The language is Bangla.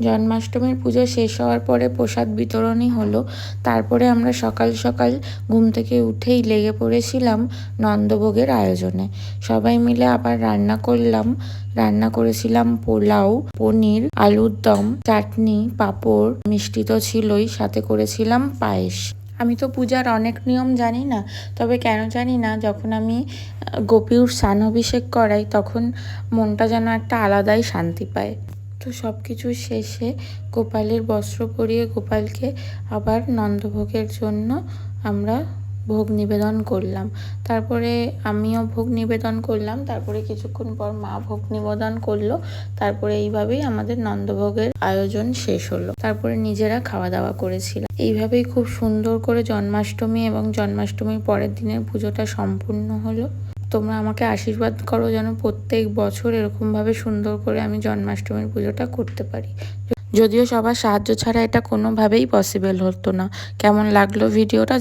জন্মাষ্টমীর পুজো শেষ হওয়ার পরে প্রসাদ বিতরণই হলো। তারপরে আমরা সকাল সকাল ঘুম থেকে উঠেই লেগে পড়েছিলাম নন্দভোগের আয়োজনে। সবাই মিলে আবার রান্না করলাম। রান্না করেছিলাম পোলাও, পনির, আলুর দম, চাটনি, পাঁপড়, মিষ্টি তো ছিলই, সাথে করেছিলাম পায়েস। আমি তো পূজার অনেক নিয়ম জানি না, তবে কেন জানি না, যখন আমি গোপীর স্নান অভিষেক করাই তখন মনটা যেন একটা আলাদাই শান্তি পায়। তো সব কিছু শেষে গোপালের বস্ত্র পরিয়ে গোপালকে আবার নন্দভোগের জন্য আমরা ভোগ নিবেদন করলাম। তারপরে আমিও ভোগ নিবেদন করলাম, তারপরে কিছুক্ষণ পর মা ভোগ নিবেদন করল, তারপরে এইভাবেই আমাদের নন্দভোগের আয়োজন শেষ হলো। তারপরে নিজেরা খাওয়া দাওয়া করেছিলাম। এইভাবেই খুব সুন্দর করে জন্মাষ্টমী এবং জন্মাষ্টমীর পরের দিনের পুজোটা সম্পূর্ণ হলো। তোমরা আমাকে আশীর্বাদ করো যেন প্রত্যেক বছর এরকমভাবে সুন্দর করে আমি জন্মাষ্টমীর পুজোটা করতে পারি। যদিও সবার সাহায্য ছাড়া এটা কোনোভাবেই পসিবল হতো না। কেমন লাগল ভিডিওটা